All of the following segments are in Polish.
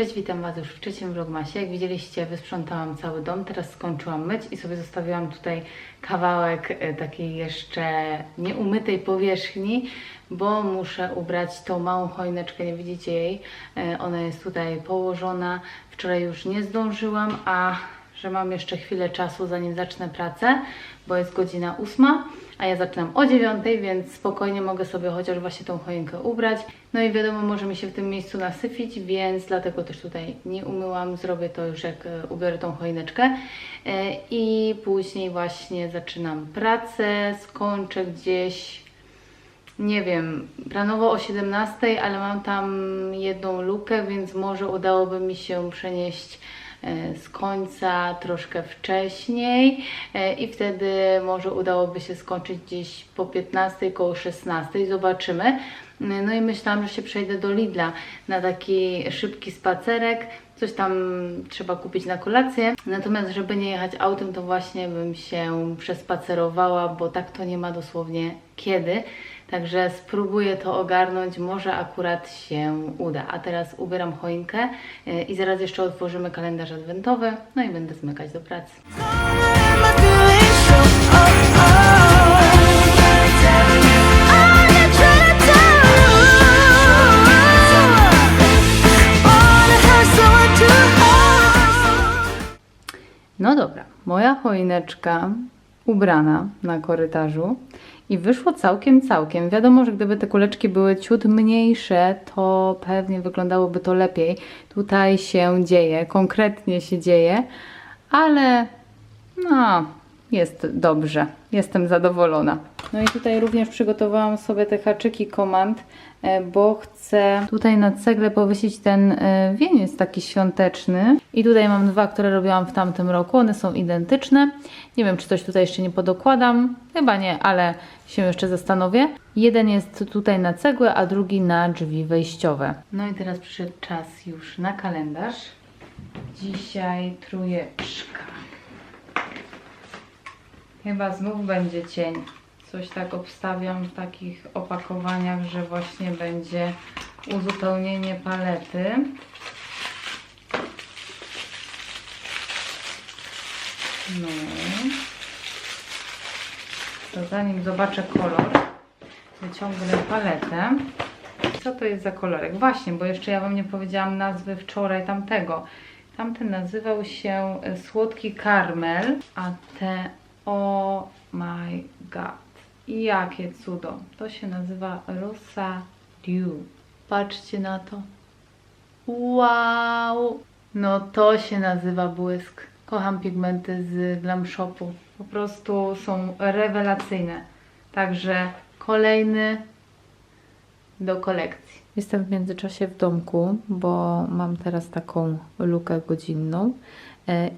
Was już w trzecim vlogmasie. Jak widzieliście, wysprzątałam cały dom, teraz skończyłam myć i sobie zostawiłam tutaj kawałek e, takiej jeszcze nieumytej powierzchni, bo muszę ubrać tą małą choineczkę, nie widzicie jej. E, Ona jest tutaj położona. Wczoraj już nie zdążyłam, a że mam jeszcze chwilę czasu zanim zacznę pracę, bo jest godzina ósma, a ja zaczynam o dziewiątej, więc spokojnie mogę sobie chociaż właśnie tą choinkę ubrać. No i wiadomo, może mi się w tym miejscu nasyfić, więc dlatego też tutaj nie umyłam. Zrobię to już jak e, ubiorę tą choineczkę. E, I później właśnie zaczynam pracę, skończę gdzieś nie wiem, planowo o 17, ale mam tam jedną lukę, więc może udałoby mi się przenieść z końca troszkę wcześniej e, i wtedy może udałoby się skończyć gdzieś po 15, koło 16, zobaczymy. No i myślałam, że się przejdę do Lidla na taki szybki spacerek. Coś tam trzeba kupić na kolację. Natomiast, żeby nie jechać autem, to właśnie bym się przespacerowała, bo tak to nie ma dosłownie kiedy. Także spróbuję to ogarnąć, może akurat się uda. A teraz ubieram choinkę y, i zaraz jeszcze otworzymy kalendarz adwentowy, no i będę zmykać do pracy. No dobra, moja choineczka ubrana na korytarzu i wyszło całkiem, całkiem. Wiadomo, że gdyby te kuleczki były ciut mniejsze, to pewnie wyglądałoby to lepiej. Tutaj się dzieje, konkretnie się dzieje, ale no, jest dobrze. Jestem zadowolona. No i tutaj również przygotowałam sobie te haczyki komand, bo chcę tutaj na cegle powiesić ten e, wieniec taki świąteczny. I tutaj mam dwa, które robiłam w tamtym roku. One są identyczne. Nie wiem, czy coś tutaj jeszcze nie podokładam. Chyba nie, ale się jeszcze zastanowię. Jeden jest tutaj na cegłę, a drugi na drzwi wejściowe. No i teraz przyszedł czas już na kalendarz. Dzisiaj trójeczka. Chyba znów będzie cień. Coś tak obstawiam w takich opakowaniach, że właśnie będzie uzupełnienie palety. No. To zanim zobaczę kolor, wyciągnę paletę. Co to jest za kolorek? Właśnie, bo jeszcze ja Wam nie powiedziałam nazwy wczoraj tamtego. Tamten nazywał się e, Słodki Karmel, a te Oh my god. Jakie cudo. To się nazywa Rosa Dew. Patrzcie na to. Wow! No to się nazywa błysk. Kocham pigmenty z Glam Shopu. Po prostu są rewelacyjne. Także kolejny do kolekcji. Jestem w międzyczasie w domku, bo mam teraz taką lukę godzinną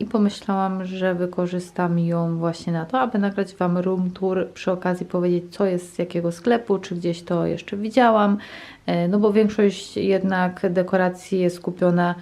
i pomyślałam, że wykorzystam ją właśnie na to, aby nagrać Wam room tour, przy okazji powiedzieć, co jest z jakiego sklepu, czy gdzieś to jeszcze widziałam, e, no bo większość jednak dekoracji jest kupiona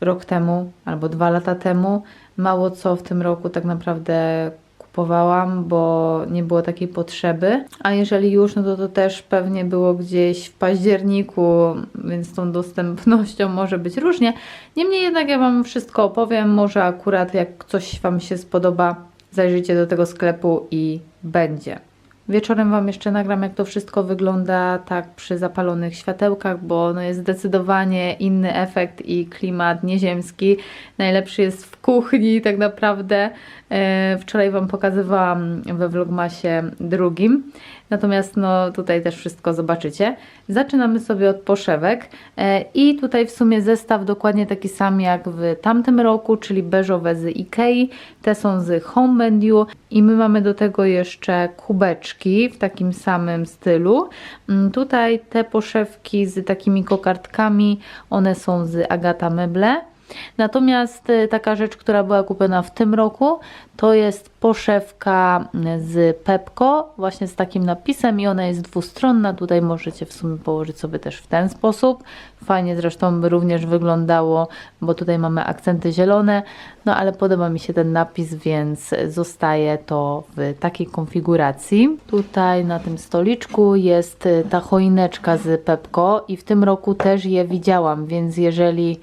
rok temu albo dwa lata temu. Mało co w tym roku tak naprawdę kupowałam, bo nie było takiej potrzeby. A jeżeli już, no to to też pewnie było gdzieś w październiku, więc tą dostępnością może być różnie. Niemniej jednak ja Wam wszystko opowiem. Może akurat jak coś Wam się spodoba, zajrzyjcie do tego sklepu i będzie. Wieczorem Wam jeszcze nagram, jak to wszystko wygląda tak przy zapalonych światełkach, bo no jest zdecydowanie inny efekt i klimat nieziemski. Najlepszy jest w kuchni tak naprawdę. E, Wczoraj Wam pokazywałam we vlogmasie drugim. Natomiast no tutaj też wszystko zobaczycie. Zaczynamy sobie od poszewek e, i tutaj w sumie zestaw dokładnie taki sam jak w tamtym roku, czyli beżowe z Ikei. Te są z Home Menu i my mamy do tego jeszcze kubeczki w takim samym stylu. Mm, Tutaj te poszewki z takimi kokardkami, one są z Agata Meble. Natomiast y, taka rzecz, która była kupiona w tym roku, to jest poszewka z Pepko, właśnie z takim napisem i ona jest dwustronna. Tutaj możecie w sumie położyć sobie też w ten sposób. Fajnie zresztą by również wyglądało, bo tutaj mamy akcenty zielone, no ale podoba mi się ten napis, więc zostaje to w takiej konfiguracji. Tutaj na tym stoliczku jest y, ta choineczka z Pepko i w tym roku też je widziałam, więc jeżeli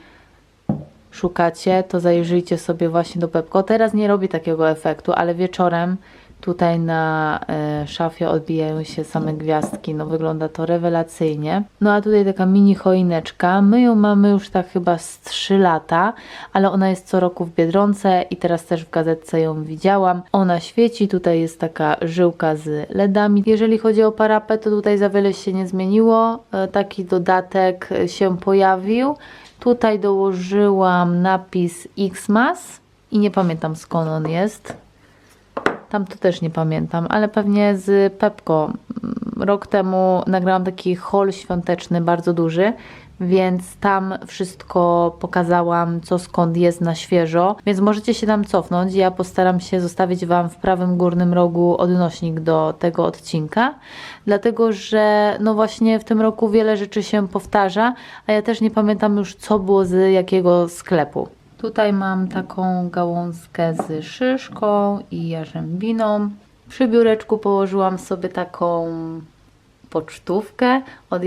szukacie, to zajrzyjcie sobie właśnie do Pepko. Teraz nie robi takiego efektu, ale wieczorem tutaj na e, szafie odbijają się same gwiazdki. No wygląda to rewelacyjnie. No a tutaj taka mini choineczka. My ją mamy już tak chyba z 3 lata, ale ona jest co roku w Biedronce i teraz też w gazetce ją widziałam. Ona świeci, tutaj jest taka żyłka z LEDami. Jeżeli chodzi o parapet, to tutaj za wiele się nie zmieniło. E, taki dodatek się pojawił. Tutaj dołożyłam napis Xmas i nie pamiętam skąd on jest. Tam to też nie pamiętam, ale pewnie z Pepko. Mm, Rok temu nagrałam taki haul świąteczny, bardzo duży, więc tam wszystko pokazałam, co skąd jest na świeżo, więc możecie się tam cofnąć. Ja postaram się zostawić Wam w prawym górnym rogu odnośnik do tego odcinka, dlatego że no właśnie w tym roku wiele rzeczy się powtarza, a ja też nie pamiętam już, co było z jakiego sklepu. Tutaj mam taką gałązkę z szyszką i jarzębiną. Przy biureczku położyłam sobie taką pocztówkę od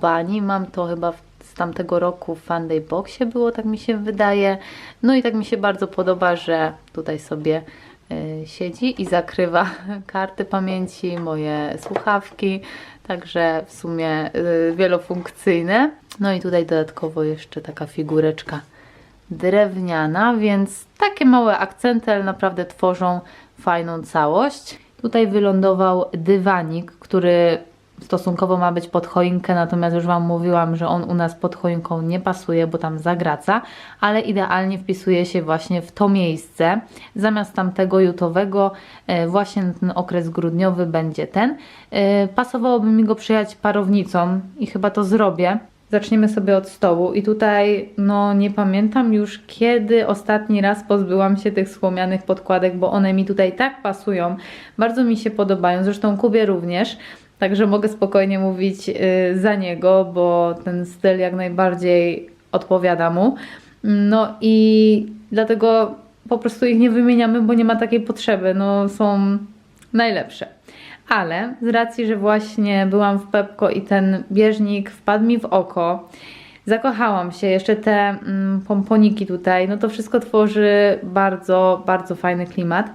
Bani. Mam to chyba w- z tamtego roku w Funday Boxie było, tak mi się wydaje. No i tak mi się bardzo podoba, że tutaj sobie y, siedzi i zakrywa karty pamięci, moje słuchawki. Także w sumie y, wielofunkcyjne. No i tutaj dodatkowo jeszcze taka figureczka drewniana, więc takie małe akcenty, ale naprawdę tworzą fajną całość. Tutaj wylądował dywanik, który stosunkowo ma być pod choinkę, natomiast już Wam mówiłam, że on u nas pod choinką nie pasuje, bo tam zagraca, ale idealnie wpisuje się właśnie w to miejsce. Zamiast tamtego jutowego, e, właśnie ten okres grudniowy będzie ten. E, Pasowałoby mi go przyjechać parownicą i chyba to zrobię. Zaczniemy sobie od stołu i tutaj no nie pamiętam już kiedy ostatni raz pozbyłam się tych słomianych podkładek, bo one mi tutaj tak pasują, bardzo mi się podobają, zresztą Kubie również, także mogę spokojnie mówić y, za niego, bo ten styl jak najbardziej odpowiada mu. No i dlatego po prostu ich nie wymieniamy, bo nie ma takiej potrzeby, no są najlepsze. Ale z racji, że właśnie byłam w Pepko i ten bieżnik wpadł mi w oko, zakochałam się, jeszcze te mm, pomponiki tutaj, no to wszystko tworzy bardzo, bardzo fajny klimat.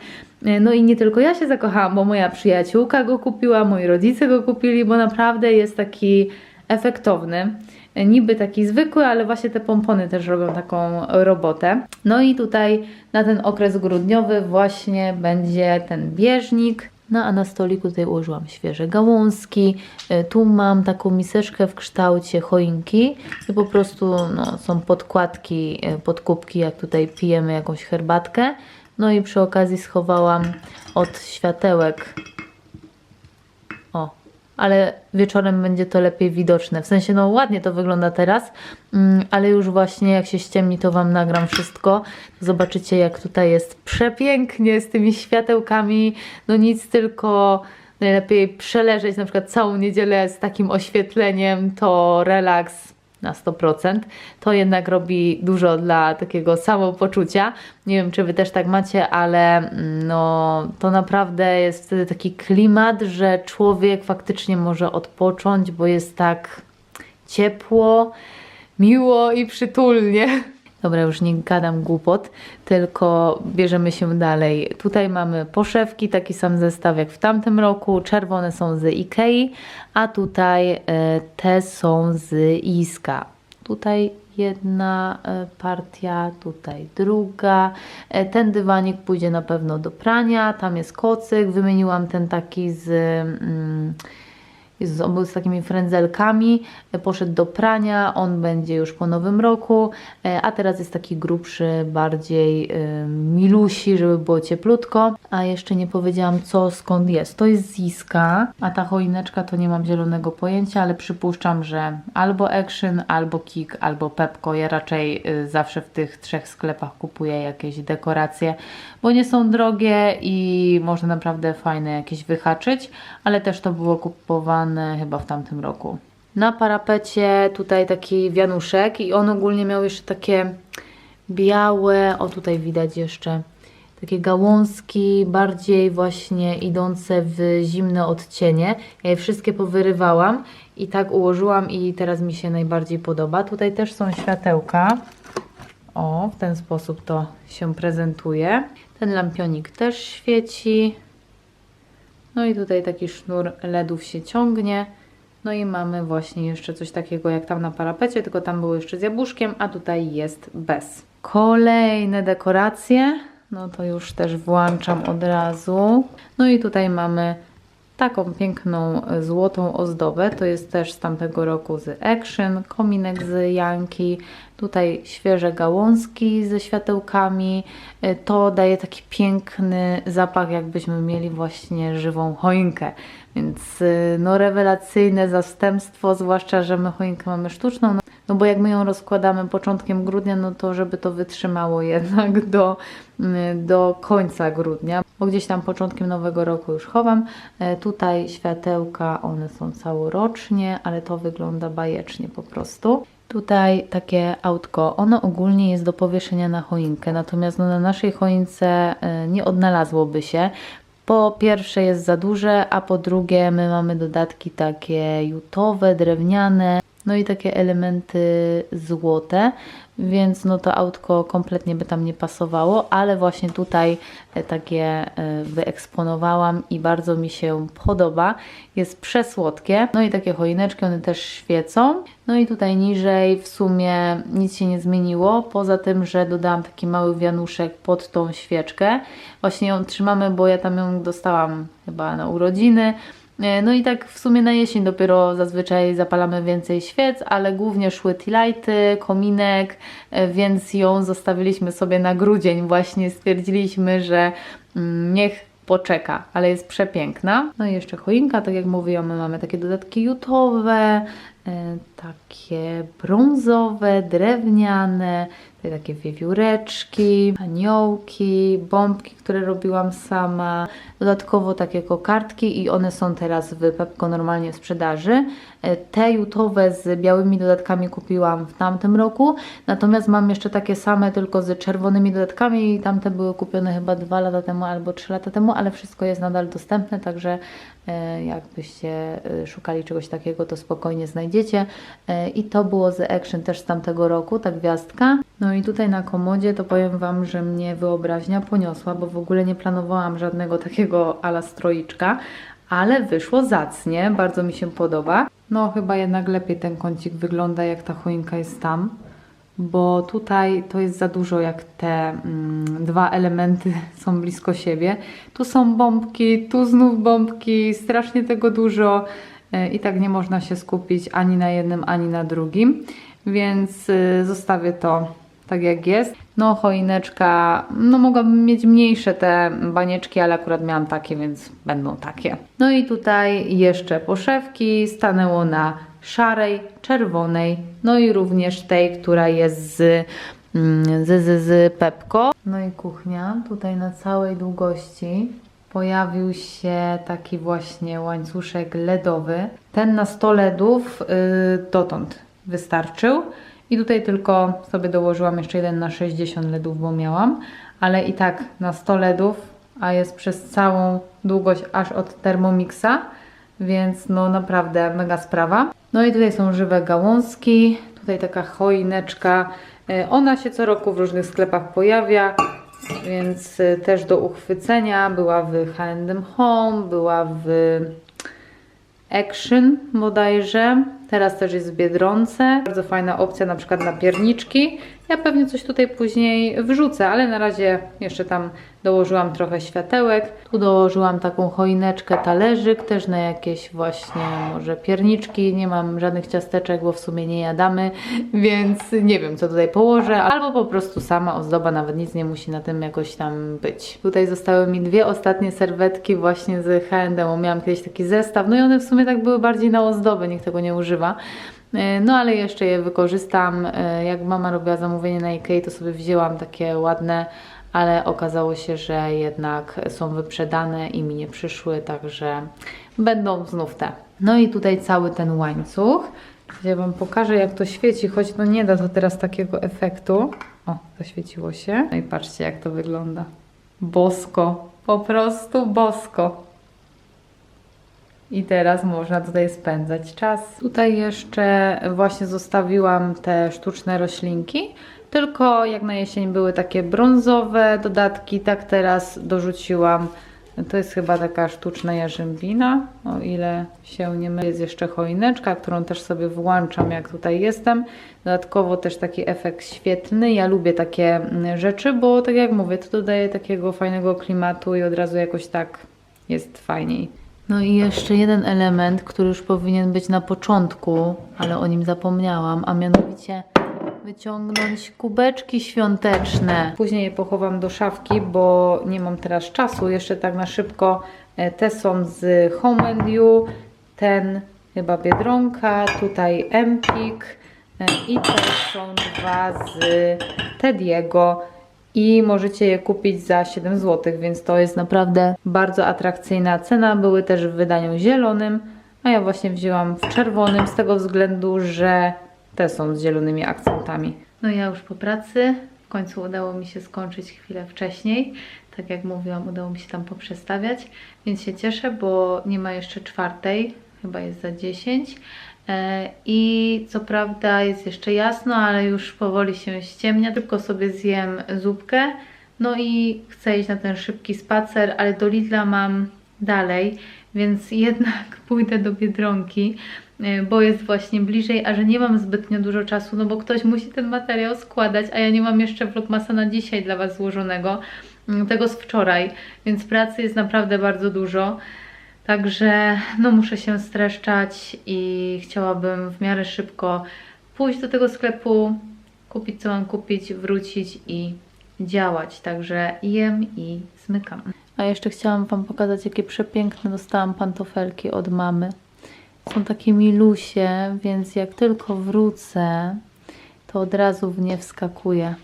E, No i nie tylko ja się zakochałam, bo moja przyjaciółka go kupiła, moi rodzice go kupili, bo naprawdę jest taki efektowny. E, Niby taki zwykły, ale właśnie te pompony też robią taką robotę. No i tutaj na ten okres grudniowy właśnie będzie ten bieżnik. No a na stoliku tutaj ułożyłam świeże gałązki. E, Tu mam taką miseczkę w kształcie choinki i po prostu no, są podkładki, podkubki, jak tutaj pijemy jakąś herbatkę. No i przy okazji schowałam od światełek o, ale wieczorem będzie to lepiej widoczne. W sensie, no ładnie to wygląda teraz, mm, ale już właśnie jak się ściemni, to Wam nagram wszystko. Zobaczycie, jak tutaj jest przepięknie z tymi światełkami. No nic, tylko najlepiej przeleżeć na przykład całą niedzielę z takim oświetleniem, to relaks na 100%. To jednak robi dużo dla takiego samopoczucia. Nie wiem, czy Wy też tak macie, ale mm, no, to naprawdę jest wtedy taki klimat, że człowiek faktycznie może odpocząć, bo jest tak ciepło, miło i przytulnie. Dobra, już nie gadam głupot, tylko bierzemy się dalej. Tutaj mamy poszewki, taki sam zestaw jak w tamtym roku. Czerwone są z Ikei, a tutaj e, te są z Iska. Tutaj jedna e, partia, tutaj druga. E, Ten dywanik pójdzie na pewno do prania, tam jest kocyk. Wymieniłam ten taki z... Mm, On był z takimi frędzelkami, e, poszedł do prania, on będzie już po nowym roku, e, a teraz jest taki grubszy, bardziej e, milusi, żeby było cieplutko. A jeszcze nie powiedziałam co, skąd jest. To jest Ziska, a ta choineczka to nie mam zielonego pojęcia, ale przypuszczam, że albo Action, albo Kik, albo Pepko. Ja raczej zawsze w tych trzech sklepach kupuję jakieś dekoracje, bo nie są drogie i można naprawdę fajne jakieś wyhaczyć, ale też to było kupowane chyba w tamtym roku. Na parapecie tutaj taki wianuszek i on ogólnie miał jeszcze takie białe, o tutaj widać jeszcze takie gałązki, bardziej właśnie idące w zimne odcienie. Ja je wszystkie powyrywałam i tak ułożyłam i teraz mi się najbardziej podoba. Tutaj też są światełka. O, w ten sposób to się prezentuje. Ten lampionik też świeci. No i tutaj taki sznur LEDów się ciągnie. No i mamy właśnie jeszcze coś takiego jak tam na parapecie, tylko tam było jeszcze z jabłuszkiem, a tutaj jest bez. Kolejne dekoracje. No to już też włączam od razu. No i tutaj mamy taką piękną e, złotą ozdobę. To jest też z tamtego roku z Action, kominek z Janki. Tutaj świeże gałązki ze światełkami. E, To daje taki piękny zapach, jakbyśmy mieli właśnie żywą choinkę. Więc e, no rewelacyjne zastępstwo, zwłaszcza, że my choinkę mamy sztuczną. No, no bo jak my ją rozkładamy początkiem grudnia, no to żeby to wytrzymało jednak do, mm, do końca grudnia, bo gdzieś tam początkiem nowego roku już chowam. E, Tutaj światełka, one są całorocznie, ale to wygląda bajecznie po prostu. Tutaj takie autko, ono ogólnie jest do powieszenia na choinkę, natomiast no, na naszej choince e, nie odnalazłoby się. Po pierwsze jest za duże, a po drugie my mamy dodatki takie jutowe, drewniane, no i takie elementy złote, więc no to autko kompletnie by tam nie pasowało, ale właśnie tutaj e, takie e, wyeksponowałam i bardzo mi się podoba. Jest przesłodkie, no i takie choineczki, one też świecą. No i tutaj niżej w sumie nic się nie zmieniło, poza tym, że dodałam taki mały wianuszek pod tą świeczkę. Właśnie ją trzymamy, bo ja tam ją dostałam chyba na urodziny. E, No i tak w sumie na jesień dopiero zazwyczaj zapalamy więcej świec, ale głównie szły lighty, kominek, e, więc ją zostawiliśmy sobie na grudzień. Właśnie stwierdziliśmy, że mm, niech poczeka, ale jest przepiękna. No i jeszcze choinka, tak jak mówiłam, my mamy takie dodatki jutowe, e, takie brązowe, drewniane, takie wiewióreczki, aniołki, bombki, które robiłam sama. Dodatkowo takie kokardki i one są teraz w Pepko normalnie w sprzedaży. E, Te jutowe z białymi dodatkami kupiłam w tamtym roku, natomiast mam jeszcze takie same tylko z czerwonymi dodatkami i tamte były kupione chyba dwa lata temu albo trzy lata temu, ale wszystko jest nadal dostępne, także e, jakbyście e, szukali czegoś takiego, to spokojnie znajdziecie. I to było z Action też z tamtego roku, ta gwiazdka. No i tutaj na komodzie to powiem Wam, że mnie wyobraźnia poniosła, bo w ogóle nie planowałam żadnego takiego ala stroiczka, ale wyszło zacnie, bardzo mi się podoba. No chyba jednak lepiej ten kącik wygląda jak ta choinka jest tam, bo tutaj to jest za dużo jak te mm, dwa elementy są blisko siebie. Tu są bombki, tu znów bombki, strasznie tego dużo e, i tak nie można się skupić ani na jednym, ani na drugim, więc y, zostawię to tak jak jest. No choineczka, no mogłabym mieć mniejsze te banieczki, ale akurat miałam takie, więc będą takie. No i tutaj jeszcze poszewki stanęło na szarej, czerwonej, no i również tej, która jest z, mm, z, z, z Pepko. No i kuchnia, tutaj na całej długości pojawił się taki właśnie łańcuszek LEDowy. Ten na 100 LEDów yy, dotąd wystarczył. I tutaj tylko sobie dołożyłam jeszcze jeden na 60 LEDów, bo miałam, ale i tak na 100 LEDów, a jest przez całą długość aż od Thermomixa, więc no naprawdę mega sprawa. No i tutaj są żywe gałązki, tutaj taka choineczka. Y, Ona się co roku w różnych sklepach pojawia, więc y, też do uchwycenia. Była w H&M Home, była w Action bodajże. Teraz też jest w Biedronce. Bardzo fajna opcja na przykład na pierniczki. Ja pewnie coś tutaj później wrzucę, ale na razie jeszcze tam dołożyłam trochę światełek. Tu dołożyłam taką choineczkę, talerzyk też na jakieś właśnie może pierniczki. Nie mam żadnych ciasteczek, bo w sumie nie jadamy, więc nie wiem co tutaj położę. Albo po prostu sama ozdoba, nawet nic nie musi na tym jakoś tam być. Tutaj zostały mi dwie ostatnie serwetki właśnie z H&M. Miałam kiedyś taki zestaw, no i one w sumie tak były bardziej na ozdobę, nikt tego nie używa. E, No ale jeszcze je wykorzystam. E, Jak mama robiła zamówienie na Ikei, to sobie wzięłam takie ładne, ale okazało się, że jednak są wyprzedane i mi nie przyszły, także będą znów te. No i tutaj cały ten łańcuch. Ja Wam pokażę jak to świeci, choć no nie da to teraz takiego efektu. O, zaświeciło się. No i patrzcie jak to wygląda. Bosko, po prostu bosko. I teraz można tutaj spędzać czas. Tutaj jeszcze właśnie zostawiłam te sztuczne roślinki. tylko jak na jesień były takie brązowe dodatki, tak teraz dorzuciłam. To jest chyba taka sztuczna jarzębina, o ile się nie mylę. Jest jeszcze choineczka, którą też sobie włączam, jak tutaj jestem. Dodatkowo też taki efekt świetlny. Ja lubię takie mm, rzeczy, bo tak jak mówię, to dodaje takiego fajnego klimatu i od razu jakoś tak jest fajniej. No i jeszcze jeden element, który już powinien być na początku, ale o nim zapomniałam, a mianowicie wyciągnąć kubeczki świąteczne. Później je pochowam do szafki, bo nie mam teraz czasu. Jeszcze tak na szybko e, te są z Home and You, ten chyba Biedronka, tutaj Empik e, i też są dwa z Tediego i możecie je kupić za 7 zł, więc to jest naprawdę bardzo atrakcyjna cena. Były też w wydaniu zielonym, a ja właśnie wzięłam w czerwonym z tego względu, że te są z zielonymi akcentami. No ja już po pracy, w końcu udało mi się skończyć chwilę wcześniej. Tak jak mówiłam, udało mi się tam poprzestawiać, więc się cieszę, bo nie ma jeszcze czwartej, chyba jest za 10. E, I co prawda jest jeszcze jasno, ale już powoli się ściemnia. Szybko sobie zjem zupkę. No i chcę iść na ten szybki spacer, ale do Lidla mam dalej, więc jednak pójdę do Biedronki, e, bo jest właśnie bliżej, a że nie mam zbytnio dużo czasu, no bo ktoś musi ten materiał składać, a ja nie mam jeszcze vlogmasa na dzisiaj dla Was złożonego, mm, tego z wczoraj, więc pracy jest naprawdę bardzo dużo. Także no muszę się streszczać i chciałabym w miarę szybko pójść do tego sklepu, kupić co mam kupić, wrócić i działać. Także jem i zmykam. A jeszcze chciałam Wam pokazać, jakie przepiękne dostałam pantofelki od mamy. Są takie milusie, więc jak tylko wrócę, to od razu w nie wskakuję.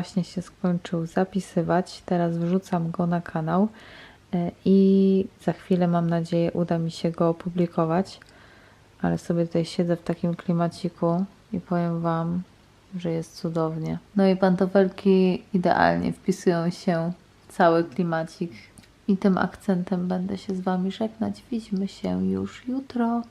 Właśnie się skończył zapisywać. Teraz wrzucam go na kanał e, i za chwilę mam nadzieję uda mi się go opublikować. Ale sobie tutaj siedzę w takim klimaciku i powiem Wam, że jest cudownie. No i pantofelki idealnie wpisują się w cały klimacik. I tym akcentem będę się z Wami żegnać. Widzimy się już jutro.